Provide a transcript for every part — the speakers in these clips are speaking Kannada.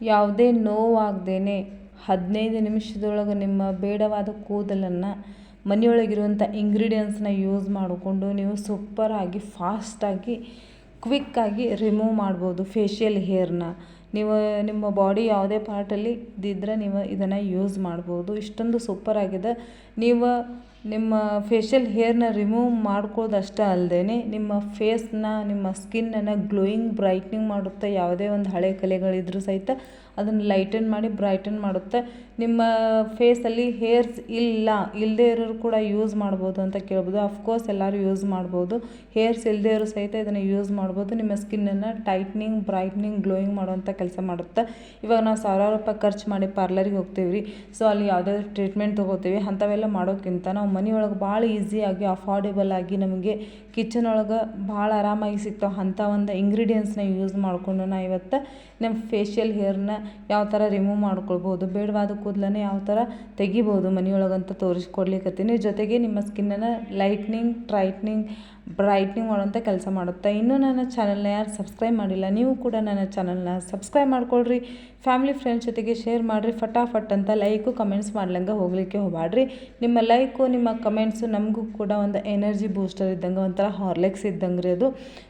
ಯಾವುದೇ ನೋವಾಗದೇನೆ ಹದಿನೈದು ನಿಮಿಷದೊಳಗೆ ನಿಮ್ಮ ಬೇಡವಾದ ಕೂದಲನ್ನು ಮನೆಯೊಳಗಿರುವಂಥ ಇಂಗ್ರೀಡಿಯೆಂಟ್ಸ್ನ ಯೂಸ್ ಮಾಡಿಕೊಂಡು ನೀವು ಸೂಪರಾಗಿ ಫಾಸ್ಟಾಗಿ ಕ್ವಿಕ್ಕಾಗಿ ರಿಮೂವ್ ಮಾಡ್ಬೋದು ಫೇಶಿಯಲ್ ಹೇರ್ನ ನೀವು, ನಿಮ್ಮ ಬಾಡಿ ಯಾವುದೇ ಪಾರ್ಟಲ್ಲಿ ಇದ್ದಿದ್ರೆ ನೀವು ಇದನ್ನು ಯೂಸ್ ಮಾಡ್ಬೋದು. ಇಷ್ಟೊಂದು ಸೂಪರಾಗಿದೆ ನೀವು ನಿಮ್ಮ ಫೇಶಿಯಲ್ ಹೇರ್ನ ರಿಮೂವ್ ಮಾಡ್ಕೋದಷ್ಟೇ ಅಲ್ಲದೇ ನಿಮ್ಮ ಫೇಸ್ನ ನಿಮ್ಮ ಸ್ಕಿನ್ನನ್ನು ಗ್ಲೋಯಿಂಗ್ ಬ್ರೈಟ್ನಿಂಗ್ ಮಾಡುತ್ತೆ. ಯಾವುದೇ ಒಂದು ಹಳೆ ಕಲೆಗಳಿದ್ರೂ ಸಹಿತ ಅದನ್ನು ಲೈಟನ್ ಮಾಡಿ ಬ್ರೈಟನ್ ಮಾಡುತ್ತೆ. ನಿಮ್ಮ ಫೇಸಲ್ಲಿ ಹೇರ್ಸ್ ಇಲ್ಲ ಇಲ್ಲದೇ ಇರೋರು ಕೂಡ ಯೂಸ್ ಮಾಡ್ಬೋದು ಅಂತ ಕೇಳ್ಬೋದು. ಅಫ್ಕೋರ್ಸ್ ಎಲ್ಲರೂ ಯೂಸ್ ಮಾಡ್ಬೋದು. ಹೇರ್ಸ್ ಇಲ್ಲದೇ ಇರೋ ಸಹಿತ ಇದನ್ನು ಯೂಸ್ ಮಾಡ್ಬೋದು. ನಿಮ್ಮ ಸ್ಕಿನ್ನನ್ನು ಟೈಟ್ನಿಂಗ್ ಬ್ರೈಟ್ನಿಂಗ್ ಗ್ಲೋಯಿಂಗ್ ಮಾಡುವಂಥ ಕೆಲಸ ಮಾಡುತ್ತೆ. ಇವಾಗ ನಾವು ಸಾವಿರಾರು ರೂಪಾಯಿ ಖರ್ಚು ಮಾಡಿ ಪಾರ್ಲರಿಗೆ ಹೋಗ್ತೀವಿ ರೀ ಸೊ ಅಲ್ಲಿ ಯಾವುದಾದ್ರು ಟ್ರೀಟ್ಮೆಂಟ್ ತೊಗೋತೀವಿ. ಅಂಥವೆಲ್ಲ ಮಾಡೋಕ್ಕಿಂತ ನಾವು ಮನೆಯೊಳಗೆ ಭಾಳ ಈಸಿಯಾಗಿ ಅಫೋರ್ಡೆಬಲ್ ಆಗಿ ನಮಗೆ ಕಿಚನ್ ಒಳಗೆ ಭಾಳ ಆರಾಮಾಗಿ ಸಿಗ್ತಾವೆ. ಅಂಥ ಒಂದು ಇಂಗ್ರೀಡಿಯೆಂಟ್ಸ್ನ ಯೂಸ್ ಮಾಡಿಕೊಂಡು ನಾ ಇವತ್ತು ನಮ್ಮ ಫೇಶಿಯಲ್ ಹೇರ್ನ ಯಾವ ಥರ ರಿಮೂವ್ ಮಾಡ್ಕೊಳ್ಬೋದು, ಬೇಡವಾದ ಕೂದಲನ್ನ ಯಾವ ಥರ ತೆಗಿಬೋದು ಮನೆಯೊಳಗಂತ ತೋರಿಸ್ಕೊಡ್ಲಿಕ್ಕತ್ತೀನಿ ಜೊತೆಗೆ ನಿಮ್ಮ ಸ್ಕಿನ್ನನ್ನು ಲೈಟ್ನಿಂಗ್ ಟ್ರೈಟ್ನಿಂಗ್ ಬ್ರೈಟ್ನಿಂಗ್ ಮಾಡೋಂಥ ಕೆಲಸ ಮಾಡುತ್ತೆ. ಇನ್ನೂ ನನ್ನ ಚಾನಲ್ನ ಯಾರು ಸಬ್ಸ್ಕ್ರೈಬ್ ಮಾಡಿಲ್ಲ, ನೀವು ಕೂಡ ನನ್ನ ಚಾನಲ್ನ ಸಬ್ಸ್ಕ್ರೈಬ್ ಮಾಡ್ಕೊಳ್ರಿ. ಫ್ಯಾಮಿಲಿ ಫ್ರೆಂಡ್ಸ್ ಜೊತೆಗೆ ಶೇರ್ ಮಾಡಿರಿ. ಫಟಾಫಟ್ ಅಂತ ಲೈಕು ಕಮೆಂಟ್ಸ್ ಮಾಡ್ಲಂಗೆ ಹೋಗಲಿಕ್ಕೆ ಹೋಗಬೇಡ್ರಿ ನಿಮ್ಮ ಲೈಕು ನಿಮ್ಮ ಕಮೆಂಟ್ಸು ನಮಗೂ ಕೂಡ ಒಂದು ಎನರ್ಜಿ ಬೂಸ್ಟರ್ ಇದ್ದಂಗೆ ಒಂಥರ ಹಾರ್ಲೆಕ್ಸ್ ಇದ್ದಂಗೆ ರೀ ಅದು.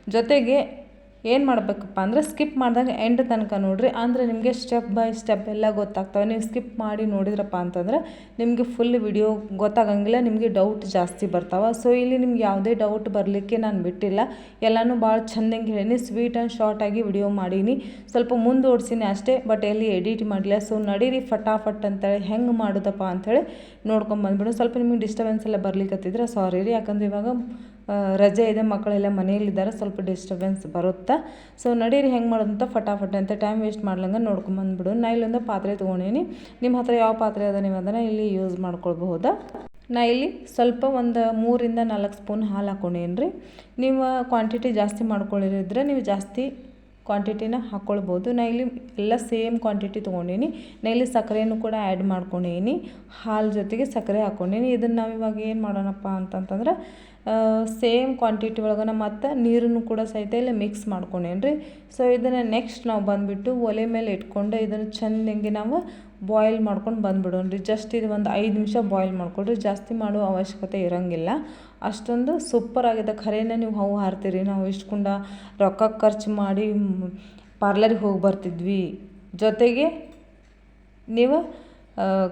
ಜೊತೆಗೆ ಏನು ಮಾಡಬೇಕಪ್ಪ ಅಂದರೆ ಸ್ಕಿಪ್ ಮಾಡಿದಾಗ ಎಂಡ್ ತನಕ ನೋಡಿರಿ. ಅಂದರೆ ನಿಮಗೆ ಸ್ಟೆಪ್ ಬೈ ಸ್ಟೆಪ್ ಎಲ್ಲ ಗೊತ್ತಾಗ್ತವೆ. ನೀವು ಸ್ಕಿಪ್ ಮಾಡಿ ನೋಡಿದ್ರಪ್ಪ ಅಂತಂದ್ರೆ ನಿಮಗೆ ಫುಲ್ ವಿಡಿಯೋ ಗೊತ್ತಾಗಂಗಿಲ್ಲ, ನಿಮಗೆ ಡೌಟ್ ಜಾಸ್ತಿ ಬರ್ತಾವೆ. ಸೊ ಇಲ್ಲಿ ನಿಮ್ಗೆ ಯಾವುದೇ ಡೌಟ್ ಬರಲಿಕ್ಕೆ ನಾನು ಬಿಟ್ಟಿಲ್ಲ. ಎಲ್ಲನೂ ಭಾಳ ಚೆಂದಂಗೆ ಹೇಳೀನಿ. ಸ್ವೀಟ್ ಆ್ಯಂಡ್ ಶಾರ್ಟಾಗಿ ವಿಡಿಯೋ ಮಾಡೀನಿ. ಸ್ವಲ್ಪ ಮುಂದೋಡ್ಸೀನಿ ಅಷ್ಟೇ ಬಟ್ ಎಲ್ಲಿ ಎಡಿಟ್ ಮಾಡಲಿಲ್ಲ. ಸೊ ನಡೀರಿ ಫಟಾಫಟ್ ಅಂತೇಳಿ ಹೆಂಗೆ ಮಾಡೋದಪ್ಪ ಅಂಥೇಳಿ ನೋಡ್ಕೊಂಬಂದ್ಬಿಡು ಸ್ವಲ್ಪ ನಿಮಗೆ ಡಿಸ್ಟರ್ಬೆನ್ಸ್ ಎಲ್ಲ ಬರ್ಲಿಕ್ಕತ್ತಿದ್ರೆ ಸಾರಿ ರೀ. ಯಾಕಂದ್ರೆ ಇವಾಗ ರಜೆ ಇದೆ, ಮಕ್ಕಳೆಲ್ಲ ಮನೆಯಲ್ಲಿದ್ದಾರೆ, ಸ್ವಲ್ಪ ಡಿಸ್ಟರ್ಬೆನ್ಸ್ ಬರುತ್ತೆ. ಸೊ ನಡೀರಿ, ಹೆಂಗೆ ಮಾಡೋದಂತ ಫಟಾಫಟ್ ಅಂತ ಟೈಮ್ ವೇಸ್ಟ್ ಮಾಡ್ಲಂಗೆ ನೋಡ್ಕೊಂಬಂದ್ಬಿಡು. ನಾ ಇಲ್ಲೊಂದು ಪಾತ್ರೆ ತೊಗೊಂಡೀನಿ. ನಿಮ್ಮ ಹತ್ರ ಯಾವ ಪಾತ್ರೆ ಅದ ನೀವು ಅದನ್ನು ಇಲ್ಲಿ ಯೂಸ್ ಮಾಡ್ಕೊಳ್ಬಹುದಾ? ನಾ ಇಲ್ಲಿ ಸ್ವಲ್ಪ ಒಂದು ಮೂರಿಂದ ನಾಲ್ಕು ಸ್ಪೂನ್ ಹಾಲು ಹಾಕೊಂಡೇನು ರೀ ನೀವು ಕ್ವಾಂಟಿಟಿ ಜಾಸ್ತಿ ಮಾಡ್ಕೊಳ್ಳಿರಿದ್ರೆ ನೀವು ಜಾಸ್ತಿ ಕ್ವಾಂಟಿಟಿನ ಹಾಕ್ಕೊಳ್ಬೋದು ನಾ ಇಲ್ಲಿ ಎಲ್ಲ ಸೇಮ್ ಕ್ವಾಂಟಿಟಿ ತೊಗೊಂಡೀನಿ. ನಾ ಇಲ್ಲಿ ಸಕ್ಕರೆಯನ್ನು ಕೂಡ ಆ್ಯಡ್ ಮಾಡ್ಕೊಂಡೀನಿ. ಹಾಲು ಜೊತೆಗೆ ಸಕ್ಕರೆ ಹಾಕ್ಕೊಂಡೀನಿ ಇದನ್ನು ನಾವು ಇವಾಗ ಏನು ಮಾಡೋಣಪ್ಪ ಅಂತಂತಂದ್ರೆ ಸೇಮ್ ಕ್ವಾಂಟಿಟಿ ಒಳಗನ ಮತ್ತು ನೀರನ್ನು ಕೂಡ ಸಹಿತ ಇಲ್ಲಿ ಮಿಕ್ಸ್ ಮಾಡ್ಕೊಂಡೇನಿ ರೀ ಸೊ ಇದನ್ನು ನೆಕ್ಸ್ಟ್ ನಾವು ಬಂದುಬಿಟ್ಟು ಒಲೆ ಮೇಲೆ ಇಟ್ಕೊಂಡು ಇದನ್ನು ಚೆನ್ನಾಗಿ ನಾವು ಬಾಯ್ಲ್ ಮಾಡ್ಕೊಂಡು ಬಂದುಬಿಡೋಣ ರೀ ಜಸ್ಟ್ ಇದು ಒಂದು ಐದು ನಿಮಿಷ ಬಾಯ್ಲ್ ಮಾಡ್ಕೊಳ್ರಿ. ಜಾಸ್ತಿ ಮಾಡೋ ಅವಶ್ಯಕತೆ ಇರೋಂಗಿಲ್ಲ. ಅಷ್ಟೊಂದು ಸೂಪರಾಗಿದೆ ಖರೇನ ನೀವು ಹವು ಹಾರ್ತೀರಿ. ನಾವು ಇಷ್ಟುಕೊಂಡ ರೊಕ್ಕ ಖರ್ಚು ಮಾಡಿ ಪಾರ್ಲರಿಗೆ ಹೋಗಿ ಬರ್ತಿದ್ವಿ. ಜೊತೆಗೆ ನೀವು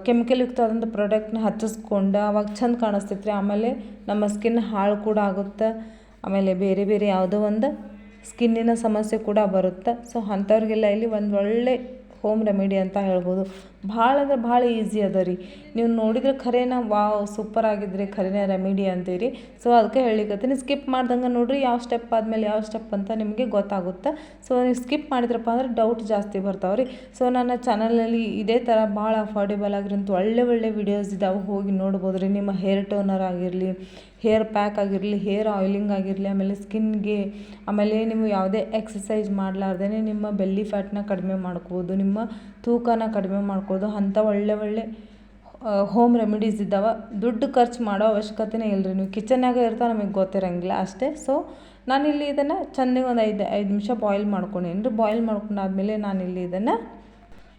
ಕೆಮಿಕಲ್ ಯುಕ್ತವಾದಂಥ ಪ್ರಾಡಕ್ಟ್ನ ಹಚ್ಚಿಸ್ಕೊಂಡು ಅವಾಗ ಚಂದ ಕಾಣಿಸ್ತೈತೆ ರೀ ಆಮೇಲೆ ನಮ್ಮ ಸ್ಕಿನ್ ಹಾಳು ಕೂಡ ಆಗುತ್ತೆ. ಆಮೇಲೆ ಬೇರೆ ಬೇರೆ ಯಾವುದೋ ಒಂದು ಸ್ಕಿನ್ನಿನ ಸಮಸ್ಯೆ ಕೂಡ ಬರುತ್ತೆ. ಸೊ ಅಂಥವ್ರಿಗೆಲ್ಲ ಇಲ್ಲಿ ಒಂದು ಒಳ್ಳೆ ಹೋಮ್ ರೆಮಿಡಿ ಅಂತ ಹೇಳ್ಬೋದು. ಭಾಳ ಅಂದ್ರೆ ಭಾಳ ಈಸಿ ಅದ ರೀ. ನೀವು ನೋಡಿದ್ರೆ ಖರೇನ ವಾವ್ ಸೂಪರ್ ಆಗಿದ್ರಿ ಖರೇನ ರೆಮಿಡಿ ಅಂತೀರಿ. ಸೊ ಅದಕ್ಕೆ ಹೇಳಿಕತ್ತೀನಿ ಸ್ಕಿಪ್ ಮಾಡ್ದಂಗೆ ನೋಡಿರಿ ಯಾವ ಸ್ಟೆಪ್ ಆದಮೇಲೆ ಯಾವ ಸ್ಟೆಪ್ ಅಂತ ನಿಮಗೆ ಗೊತ್ತಾಗುತ್ತೆ. ಸೊ ನೀವು ಸ್ಕಿಪ್ ಮಾಡಿದ್ರಪ್ಪ ಅಂದ್ರೆ ಡೌಟ್ ಜಾಸ್ತಿ ಬರ್ತಾವೆ ರೀ ಸೊ ನನ್ನ ಚಾನಲಲ್ಲಿ ಇದೇ ಥರ ಭಾಳ ಅಫೋರ್ಡೆಬಲ್ ಆಗಿರೋಂಥ ಒಳ್ಳೆ ಒಳ್ಳೆ ವಿಡಿಯೋಸ್ ಇದಾವೆ. ಹೋಗಿ ನೋಡ್ಬೋದು ರೀ, ನಿಮ್ಮ ಹೇರ್ ಟೋನರ್ ಆಗಿರಲಿ ಹೇರ್ ಪ್ಯಾಕ್ ಆಗಿರಲಿ ಹೇರ್ ಆಯಿಲಿಂಗ್ ಆಗಿರಲಿ, ಆಮೇಲೆ ಸ್ಕಿನ್ಗೆ ಆಮೇಲೆ ನೀವು ಯಾವುದೇ ಎಕ್ಸಸೈಸ್ ಮಾಡಲಾರ್ದೇ ನಿಮ್ಮ ಬೆಲ್ಲಿ ಫ್ಯಾಟ್ನ ಕಡಿಮೆ ಮಾಡ್ಕೋಬೋದು ನಿಮ್ಮ ತೂಕನ ಕಡಿಮೆ ಮಾಡ್ಕೋದು ಅಂಥ ಒಳ್ಳೆ ಒಳ್ಳೆ ಹೋಮ್ ರೆಮಿಡೀಸ್ ಇದ್ದಾವೆ. ದುಡ್ಡು ಖರ್ಚು ಮಾಡೋ ಅವಶ್ಯಕತೆನೇ ಇಲ್ಲ ರೀ ನೀವು ಕಿಚನ್ನಾಗ ಇರ್ತಾ ನಮಗೆ ಗೊತ್ತಿರೋಂಗಿಲ್ಲ ಅಷ್ಟೇ. ಸೊ ನಾನಿಲ್ಲಿ ಇದನ್ನು ಚೆನ್ನಾಗಿ ಒಂದು ಐದು ಐದು ನಿಮಿಷ ಬಾಯ್ಲ್ ಮಾಡ್ಕೊಂಡೇನಿ ರೀ ಬಾಯ್ಲ್ ಮಾಡ್ಕೊಂಡಾದ್ಮೇಲೆ ನಾನಿಲ್ಲಿ ಇದನ್ನು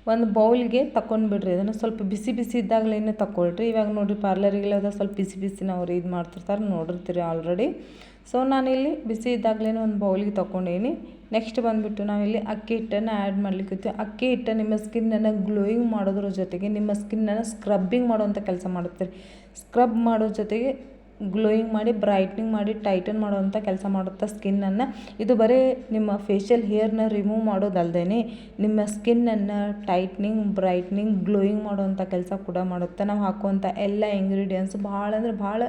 ಒಂದು ಬೌಲ್ಗೆ ತಗೊಂಡ್ಬಿಡ್ರಿ ಅದನ್ನು ಸ್ವಲ್ಪ ಬಿಸಿ ಬಿಸಿ ಇದ್ದಾಗಲೇ ತಗೊಳ್ರಿ ಇವಾಗ ನೋಡಿರಿ ಪಾರ್ಲರಿಗೆಲ್ಲ ಸ್ವಲ್ಪ ಬಿಸಿ ಬಿಸಿನ ಅವ್ರು ಇದು ಮಾಡ್ತಿರ್ತಾರೆ, ನೋಡಿರ್ತೀರಿ ಆಲ್ರೆಡಿ ಸೊ ನಾನಿಲ್ಲಿ ಬಿಸಿ ಇದ್ದಾಗಲೇ ಒಂದು ಬೌಲಿಗೆ ತೊಗೊಂಡೇನಿ ನೆಕ್ಸ್ಟ್ ಬಂದುಬಿಟ್ಟು ನಾವಿಲ್ಲಿ ಅಕ್ಕಿ ಹಿಟ್ಟನ್ನು ಆ್ಯಡ್ ಮಾಡ್ಲಿಕ್ಕೆ ಅಕ್ಕಿ ಹಿಟ್ಟು ನಿಮ್ಮ ಸ್ಕಿನ್ನನ್ನು ಗ್ಲೋಯಿಂಗ್ ಮಾಡೋದ್ರ ಜೊತೆಗೆ, ನಿಮ್ಮ ಸ್ಕಿನ್ನನ್ನು ಸ್ಕ್ರಬ್ಬಿಂಗ್ ಮಾಡುವಂಥ ಕೆಲಸ ಮಾಡುತ್ತೆ ಸ್ಕ್ರಬ್ ಮಾಡೋ ಜೊತೆಗೆ ಗ್ಲೋಯಿಂಗ್ ಮಾಡಿ, ಬ್ರೈಟ್ನಿಂಗ್ ಮಾಡಿ, ಟೈಟನ್ ಮಾಡುವಂಥ ಕೆಲಸ ಮಾಡುತ್ತೆ ಸ್ಕಿನ್ನನ್ನು, ಇದು ಬರೀ ನಿಮ್ಮ ಫೇಶಿಯಲ್ ಹೇರ್ನ ರಿಮೂವ್ ಮಾಡೋದಲ್ಲದೇ ನಿಮ್ಮ ಸ್ಕಿನ್ನನ್ನು ಟೈಟ್ನಿಂಗ್, ಬ್ರೈಟ್ನಿಂಗ್, ಗ್ಲೋಯಿಂಗ್ ಮಾಡುವಂಥ ಕೆಲಸ ಕೂಡ ಮಾಡುತ್ತೆ. ನಾವು ಹಾಕುವಂಥ ಎಲ್ಲ ಇಂಗ್ರೀಡಿಯೆಂಟ್ಸ್ ಭಾಳ ಅಂದರೆ ಭಾಳ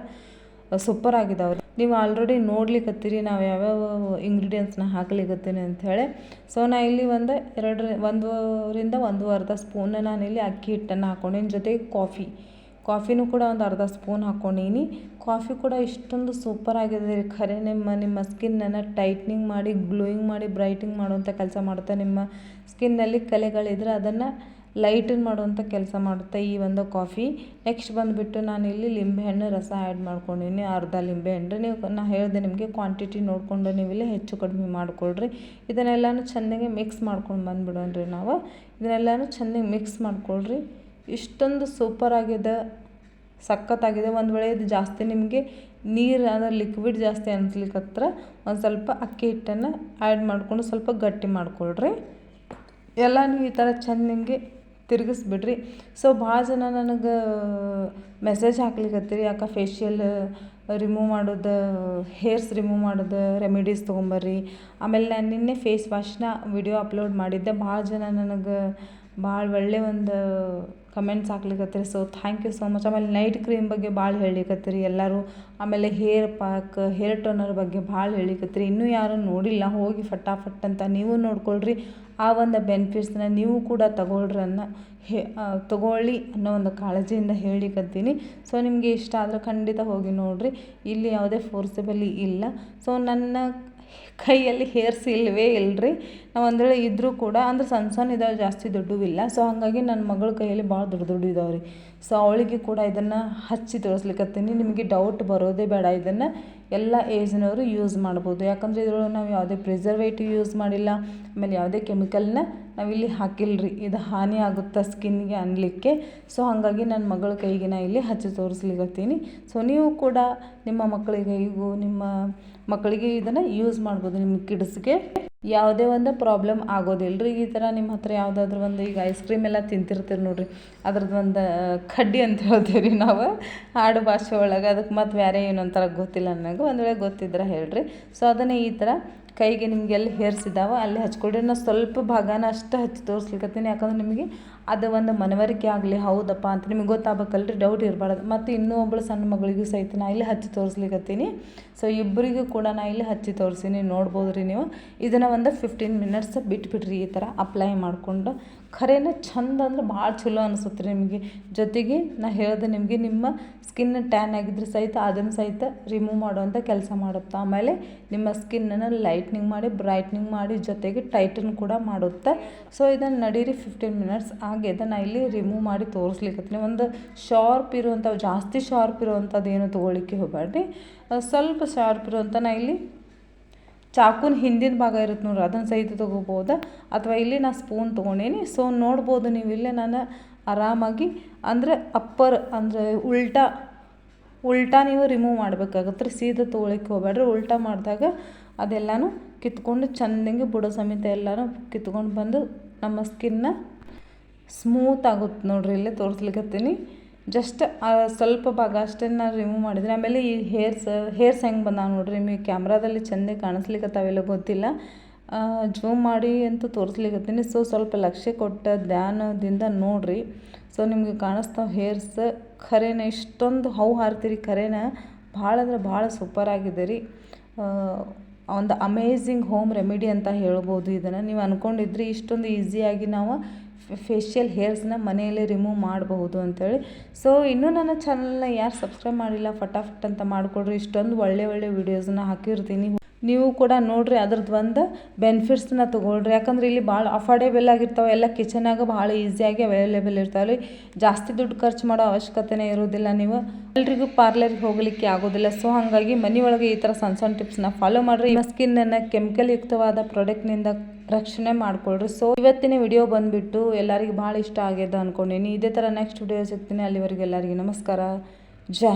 ಸೂಪರ್ ಆಗಿದಾವೆ ರೀ ನೀವು ಆಲ್ರೆಡಿ ನೋಡ್ಲಿಕ್ಕತ್ತೀರಿ ನಾವು ಯಾವ್ಯಾವ ಇಂಗ್ರೀಡಿಯೆಂಟ್ಸ್ನ ಹಾಕ್ಲಿಕ್ಕತ್ತೀನಿ ಅಂಥೇಳಿ ಸೊ ನಾ ಇಲ್ಲಿ ಒಂದು ಎರಡರ ಒಂದೂವರಿಂದ ಒಂದೂವರೆ ಸ್ಪೂನ್ ಇಲ್ಲಿ ಅಕ್ಕಿ ಹಿಟ್ಟನ್ನು ಹಾಕ್ಕೊಂಡೀನಿ ಜೊತೆಗೆ ಕಾಫಿ ಕಾಫಿನೂ ಕೂಡ ಒಂದು ಅರ್ಧ ಸ್ಪೂನ್ ಹಾಕ್ಕೊಂಡೀನಿ ಕಾಫಿ ಕೂಡ ಇಷ್ಟೊಂದು ಸೂಪರ್ ಆಗಿದೆ ರೀ. ಖರೆ ನಿಮ್ಮ ನಿಮ್ಮ ಸ್ಕಿನ್ನನ್ನು ಟೈಟ್ನಿಂಗ್ ಮಾಡಿ, ಗ್ಲೋಯಿಂಗ್ ಮಾಡಿ, ಬ್ರೈಟಿಂಗ್ ಮಾಡುವಂಥ ಕೆಲಸ ಮಾಡುತ್ತೆ. ನಿಮ್ಮ ಸ್ಕಿನ್ನಲ್ಲಿ ಕಲೆಗಳಿದ್ರೆ ಅದನ್ನು ಲೈಟನ್ ಮಾಡುವಂಥ ಕೆಲಸ ಮಾಡುತ್ತೆ ಈ ಒಂದು ಕಾಫಿ. ನೆಕ್ಸ್ಟ್ ಬಂದುಬಿಟ್ಟು ನಾನಿಲ್ಲಿ ಲಿಂಬೆಹಣ್ಣು ರಸ ಆ್ಯಡ್ ಮಾಡ್ಕೊಂಡಿನಿ ಅರ್ಧ ಲಿಂಬೆಹಣ್ಣು ನೀವು ನಾ ಹೇಳಿದೆ ನಿಮಗೆ ಕ್ವಾಂಟಿಟಿ ನೋಡಿಕೊಂಡು ನೀವು ಇಲ್ಲಿ ಹೆಚ್ಚು ಕಡಿಮೆ ಮಾಡಿಕೊಳ್ರಿ. ಇದನ್ನೆಲ್ಲನೂ ಚೆನ್ನಾಗಿ ಮಿಕ್ಸ್ ಮಾಡ್ಕೊಂಡು ಬಂದುಬಿಡೋಣ ರೀ ನಾವು. ಇದನ್ನೆಲ್ಲನೂ ಚೆನ್ನಾಗಿ ಮಿಕ್ಸ್ ಮಾಡ್ಕೊಳ್ರಿ. ಇಷ್ಟೊಂದು ಸೂಪರಾಗಿದೆ ಸಖತ್ತಾಗಿದೆ ಒಂದು ವೇಳೆ ಇದು ಜಾಸ್ತಿ ನಿಮಗೆ ನೀರು ಅಂದರೆ ಲಿಕ್ವಿಡ್ ಜಾಸ್ತಿ ಅನ್ಸ್ಲಿಕ್ಕತ್ರ ಒಂದು ಸ್ವಲ್ಪ ಅಕ್ಕಿ ಹಿಟ್ಟನ್ನು ಆ್ಯಡ್ ಮಾಡಿಕೊಂಡು ಸ್ವಲ್ಪ ಗಟ್ಟಿ ಮಾಡಿಕೊಳ್ರಿ. ಎಲ್ಲ ನೀವು ಈ ಥರ ಚೆನ್ನಾಗಿ ತಿರುಗಿಸ್ಬಿಡ್ರಿ. ಸೊ ಭಾಳ ಜನ ನನಗೆ ಮೆಸೇಜ್ ಹಾಕ್ಲಿಕ್ಕತ್ತೀರಿ ಯಾಕೆ ಫೇಶಿಯಲ್ ರಿಮೂವ್ ಮಾಡೋದು ಹೇರ್ಸ್ ರಿಮೂವ್ ಮಾಡೋದು ರೆಮಿಡೀಸ್ ತೊಗೊಂಬರ್ರಿ. ಆಮೇಲೆ ನಾನು ನಿನ್ನೆ ಫೇಸ್ ವಾಶ್ನ ವಿಡಿಯೋ ಅಪ್ಲೋಡ್ ಮಾಡಿದ್ದೆ. ಭಾಳ ಜನ ನನಗೆ ಭಾಳ ಒಳ್ಳೆಯ ಒಂದು comments ಹಾಕ್ಲಿಕತ್ತೀರಿ. So thank you so much ಆಮೇಲೆ ನೈಟ್ ಕ್ರೀಮ್ ಬಗ್ಗೆ ಭಾಳ ಹೇಳಿಕತ್ತೀರಿ ಎಲ್ಲರೂ. ಆಮೇಲೆ ಹೇರ್ ಪ್ಯಾಕ್ ಹೇರ್ ಟೋನರ್ ಬಗ್ಗೆ ಭಾಳ ಹೇಳಿಕತ್ತೀರಿ. ಇನ್ನೂ ಯಾರು ನೋಡಿಲ್ಲ, ಹೋಗಿ ಫಟಾಫಟ್ ಅಂತ ನೀವು ನೋಡ್ಕೊಳ್ರಿ. ಆ ಒಂದು ಬೆನಿಫಿಟ್ಸ್ನ ನೀವು ಕೂಡ ತಗೊಳ್ರಿ ಅನ್ನ, ಹೇ ತಗೊಳ್ಳಿ ಅನ್ನೋ ಒಂದು ಕಾಳಜಿಯಿಂದ ಹೇಳಿಕತ್ತೀನಿ. ಸೊ ನಿಮಗೆ ಇಷ್ಟ ಆದರೆ ಖಂಡಿತ ಹೋಗಿ ನೋಡಿರಿ. ಇಲ್ಲಿ ಯಾವುದೇ ಫೋರ್ಸಬಲಿ ಇಲ್ಲ. ಸೊ ನನ್ನ ಕೈಯಲ್ಲಿ ಹೇರ್ಸ್ ಇಲ್ಲವೇ ಇಲ್ಲರಿ ನಾವು ಅಂದ್ರೆ ಇದ್ದರೂ ಕೂಡ ಅಂದ್ರೆ ಸಣ್ಣ ಸಣ್ಣ ಇದಾವೆ, ಜಾಸ್ತಿ ದೊಡ್ಡವಿಲ್ಲ. ಸೊ ಹಾಗಾಗಿ ನನ್ನ ಮಗಳ ಕೈಯಲ್ಲಿ ಭಾಳ ದೊಡ್ಡ ದೊಡ್ಡ ಇದಾವೆ ರೀ ಸೊ ಅವಳಿಗೆ ಕೂಡ ಇದನ್ನು ಹಚ್ಚಿ ತೋರಿಸ್ಲಿಕ್ಕತ್ತೀನಿ ನಿಮಗೆ ಡೌಟ್ ಬರೋದೇ ಬೇಡ. ಇದನ್ನು ಎಲ್ಲ ಏಜ್ನವರು ಯೂಸ್ ಮಾಡ್ಬೋದು. ಯಾಕಂದರೆ ಇದ್ರೊಳಗೆ ನಾವು ಯಾವುದೇ ಪ್ರಿಸರ್ವೇಟಿವ್ ಯೂಸ್ ಮಾಡಿಲ್ಲ. ಆಮೇಲೆ ಯಾವುದೇ ಕೆಮಿಕಲ್ನ ನಾವಿಲ್ಲಿ ಹಾಕಿಲ್ಲ ಇದು ಹಾನಿ ಆಗುತ್ತಾ ಸ್ಕಿನ್ಗೆ ಅನ್ನಲಿಕ್ಕೆ ಸೊ ಹಾಗಾಗಿ ನನ್ನ ಮಗಳ ಕೈಗೆ ನಾ ಇಲ್ಲಿ ಹಚ್ಚಿ ತೋರಿಸ್ಲಿಕ್ಕತ್ತೀನಿ ಸೊ ನೀವು ಕೂಡ ನಿಮ್ಮ ಮಕ್ಕಳಿಗೆ ಇವು ನಿಮ್ಮ ಮಕ್ಕಳಿಗೆ ಇದನ್ನು ಯೂಸ್ ಮಾಡ್ಬೋದು ನಿಮ್ಮ ಕಿಡ್ಸ್ಗೆ. ಯಾವುದೇ ಒಂದು ಪ್ರಾಬ್ಲಮ್ ಆಗೋದಿಲ್ಲ ರೀ ಈ ಥರ ನಿಮ್ಮ ಹತ್ರ ಯಾವುದಾದ್ರೂ ಒಂದು ಈಗ ಐಸ್ ಕ್ರೀಮ್ ಎಲ್ಲ ತಿಂತಿರ್ತೀರಿ ನೋಡಿರಿ. ಅದ್ರದ್ದು ಒಂದು ಕಡ್ಡಿ ಅಂತ ಹೇಳ್ತೀವಿ ರೀ ನಾವು. ಆಡು ಭಾಷೆ ಒಳಗೆ. ಅದಕ್ಕೆ ಮತ್ತು ಬೇರೆ ಏನೋ ಒಂಥರ ಗೊತ್ತಿಲ್ಲ ನನಗೆ. ಒಂದು ವೇಳೆ ಗೊತ್ತಿದ್ರೆ ಹೇಳ್ರಿ. ಸೊ ಅದನ್ನೇ ಈ ಥರ ಕೈಗೆ ನಿಮ್ಗೆ ಎಲ್ಲಿ ಹೇರ್ಸ್ ಅಲ್ಲಿ ಹಚ್ಕೊಳ್ರಿ. ನಾನು ಸ್ವಲ್ಪ ಭಾಗನ ಅಷ್ಟು ಹಚ್ಚಿ ತೋರಿಸ್ಲಿಕ್ಕತ್ತೀನಿ ಯಾಕಂದ್ರೆ ನಿಮಗೆ ಅದು ಒಂದು ಮನವರಿಕೆ ಆಗಲಿ, ಹೌದಪ್ಪ ಅಂತ ನಿಮಗೆ ಗೊತ್ತಾಗಬೇಕಲ್ರಿ ಡೌಟ್ ಇರಬಾರ್ದು. ಮತ್ತು ಇನ್ನೂ ಒಬ್ಬಳು ಸಣ್ಣ ಮಗಳಿಗೂ ಸಹಿತ ನಾ ಇಲ್ಲಿ ಹಚ್ಚಿ ತೋರಿಸ್ಲಿಕ್ಕತ್ತೀನಿ ಸೊ ಇಬ್ಬರಿಗೂ ಕೂಡ ನಾ ಇಲ್ಲಿ ಹಚ್ಚಿ ತೋರಿಸೀನಿ ನೋಡ್ಬೋದು ರೀ ನೀವು. ಇದನ್ನು ಒಂದು ಫಿಫ್ಟೀನ್ ಮಿನಿಟ್ಸ್ ಬಿಟ್ಬಿಡ್ರಿ ಈ ಥರ ಅಪ್ಲೈ ಮಾಡಿಕೊಂಡು. ಖರೇನ ಚಂದ ಅಂದ್ರೆ ಭಾಳ ಚಲೋ ಅನಿಸುತ್ತೆ ರೀ ನಿಮಗೆ. ಜೊತೆಗೆ ನಾ ಹೇಳಿದೆ ನಿಮಗೆ, ನಿಮ್ಮ ಸ್ಕಿನ್ ಟ್ಯಾನ್ ಆಗಿದ್ರೆ ಸಹಿತ ಅದನ್ನು ಸಹಿತ ರಿಮೂವ್ ಮಾಡುವಂಥ ಕೆಲಸ ಮಾಡುತ್ತೆ. ಆಮೇಲೆ ನಿಮ್ಮ ಸ್ಕಿನ್ನನ್ನು ಲೈಟ್ನಿಂಗ್ ಮಾಡಿ ಬ್ರೈಟ್ನಿಂಗ್ ಮಾಡಿ, ಜೊತೆಗೆ ಟೈಟನ್ ಕೂಡ ಮಾಡುತ್ತೆ. ಸೊ ಇದನ್ನು ನಡೀರಿ ಫಿಫ್ಟೀನ್ ಮಿನಿಟ್ಸ್ ಆಗಿದೆ ಇದನ್ನು ಇಲ್ಲಿ ರಿಮೂವ್ ಮಾಡಿ ತೋರಿಸ್ಲಿಕ್ಕೆ ಒಂದು ಶಾರ್ಪ್ ಇರುವಂಥ ಜಾಸ್ತಿ ಶಾರ್ಪ್ ಇರುವಂಥದ್ದು ಏನು ತೊಗೊಳಿಕ್ಕೆ ಹೋಗಬೇಡ್ರಿ. ಸ್ವಲ್ಪ ಶಾರ್ಪ್ ಇರುವಂಥ ನಾ ಇಲ್ಲಿ ಚಾಕುನ ಹಿಂದಿನ ಭಾಗ ಇರುತ್ತೆ ನೋಡ್ರಿ ಅದನ್ನು ಸಹಿತ ತೊಗೋಬೋದು? ಅಥವಾ ಇಲ್ಲಿ ನಾ ಸ್ಪೂನ್ ತೊಗೊಂಡೇನಿ ಸೊ ನೋಡ್ಬೋದು ನೀವು ಇಲ್ಲೇ ನಾನು ಆರಾಮಾಗಿ. ಅಂದರೆ ಅಪ್ಪರ್ ಅಂದರೆ ಉಲ್ಟಾ ಉಲ್ಟಾ ನೀವು ರಿಮೂವ್ ಮಾಡಬೇಕಾಗತ್ತೆ ರೀ ಸೀದಾ ತೊಗೊಳಕ್ಕೆ ಹೋಗ್ಬೇಡ್ರಿ ಉಲ್ಟಾ ಮಾಡಿದಾಗ ಅದೆಲ್ಲನೂ ಕಿತ್ಕೊಂಡು ಚೆಂದಂಗೆ ಬುಡ ಸಮೇತ ಎಲ್ಲನೂ ಕಿತ್ಕೊಂಡು ಬಂದು ನಮ್ಮ ಸ್ಕಿನ್ನ ಸ್ಮೂತ್ ಆಗುತ್ತೆ ನೋಡ್ರಿ, ಇಲ್ಲೇ ತೋರಿಸ್ಲಿಕ್ಕತ್ತೀನಿ ಜಸ್ಟ್ ಸ್ವಲ್ಪ ಭಾಗ ಅಷ್ಟೇ ನಾನು ರಿಮೂವ್ ಮಾಡಿದ್ರೆ, ಆಮೇಲೆ ಈ ಹೇರ್ಸ್ ಹೇರ್ಸ್ ಹೆಂಗೆ ಬಂದಾವ ನೋಡ್ರಿ, ನಿಮಗೆ ಕ್ಯಾಮ್ರಾದಲ್ಲಿ ಚೆಂದ ಕಾಣಿಸ್ಲಿಕ್ಕತ್ತಾವೆಲ್ಲ ಗೊತ್ತಿಲ್ಲ. ಜೂಮ್ ಮಾಡಿ ಅಂತ ತೋರಿಸ್ಲಿಕ್ಕತ್ತೀನಿ ಸೊ ಸ್ವಲ್ಪ ಲಕ್ಷ್ಯ ಕೊಟ್ಟ ಧ್ಯಾನದಿಂದ ನೋಡಿರಿ. ಸೊ ನಿಮಗೆ ಕಾಣಿಸ್ತಾವೆ ಹೇರ್ಸ್ ಖರೇನ, ಇಷ್ಟೊಂದು ಹೌ ಹಾರ್ತೀರಿ, ಖರೇನ. ಭಾಳ ಅಂದ್ರೆ ಭಾಳ ಸೂಪರ್ ಆಗಿದೆ ರೀ. ಒಂದು ಅಮೇಝಿಂಗ್ ಹೋಮ್ ರೆಮಿಡಿ ಅಂತ ಹೇಳ್ಬೋದು ಇದನ್ನು. ನೀವು ಅಂದ್ಕೊಂಡಿದ್ರಿ ಇಷ್ಟೊಂದು ಈಸಿಯಾಗಿ ನಾವು ಫೇಶಿಯಲ್ ಹೇರ್ಸ್ನ ಮನೆಯಲ್ಲೇ ರಿಮೂವ್ ಮಾಡಬಹುದು ಅಂತೇಳಿ. ಸೊ ಇನ್ನೂ ನನ್ನ ಚಾನಲ್ನ ಯಾರು ಸಬ್ಸ್ಕ್ರೈಬ್ ಮಾಡಿಲ್ಲ, ಫಟಾಫಟ್ ಅಂತ ಮಾಡಿಕೊಡ್ರಿ. ಇಷ್ಟೊಂದು ಒಳ್ಳೆ ಒಳ್ಳೆ ವೀಡಿಯೋಸನ್ನ ಹಾಕಿರ್ತೀನಿ. ನೀವು ಕೂಡ ನೋಡಿರಿ, ಅದ್ರದ್ದು ಒಂದು ಬೆನಿಫಿಟ್ಸ್ನ ತೊಗೊಳ್ರಿ. ಯಾಕಂದ್ರೆ ಇಲ್ಲಿ ಭಾಳ ಅಫೋರ್ಡೇಬಲ್ ಆಗಿರ್ತಾವೆ. ಎಲ್ಲ ಕಿಚನಾಗ ಭಾಳ ಈಸಿಯಾಗಿ ಅವೈಲೇಬಲ್ ಇರ್ತಾವೆ ಜಾಸ್ತಿ ದುಡ್ಡು ಖರ್ಚು ಮಾಡೋ ಅವಶ್ಯಕತೆನೇ ಇರೋದಿಲ್ಲ ನೀವು. ಎಲ್ರಿಗೂ ಪಾರ್ಲರ್ಗೆ ಹೋಗಲಿಕ್ಕೆ ಆಗೋದಿಲ್ಲ. ಸೊ ಹಾಗಾಗಿ ಮನೆಯೊಳಗೆ ಈ ಥರ ಸಣ್ಣ ಸಣ್ಣ ಟಿಪ್ಸ್ನ ಫಾಲೋ ಮಾಡಿರಿ. ಸ್ಕಿನ್ನನ್ನು ಕೆಮಿಕಲ್ ಯುಕ್ತವಾದ ಪ್ರಾಡಕ್ಟ್ನಿಂದ ರಕ್ಷಣೆ ಮಾಡಿಕೊಳ್ರಿ. ಸೊ ಇವತ್ತಿನ ವಿಡಿಯೋ ಬಂದುಬಿಟ್ಟು ಎಲ್ಲರಿಗೂ ಭಾಳ ಇಷ್ಟ ಆಗ್ಯದ ಅಂದ್ಕೊಂಡೀನಿ ಇದೇ ಥರ ನೆಕ್ಸ್ಟ್ ವಿಡಿಯೋ ಸಿಗ್ತೀನಿ. ಅಲ್ಲಿವರೆಗೆ ಎಲ್ಲರಿಗೂ ನಮಸ್ಕಾರ. ಜ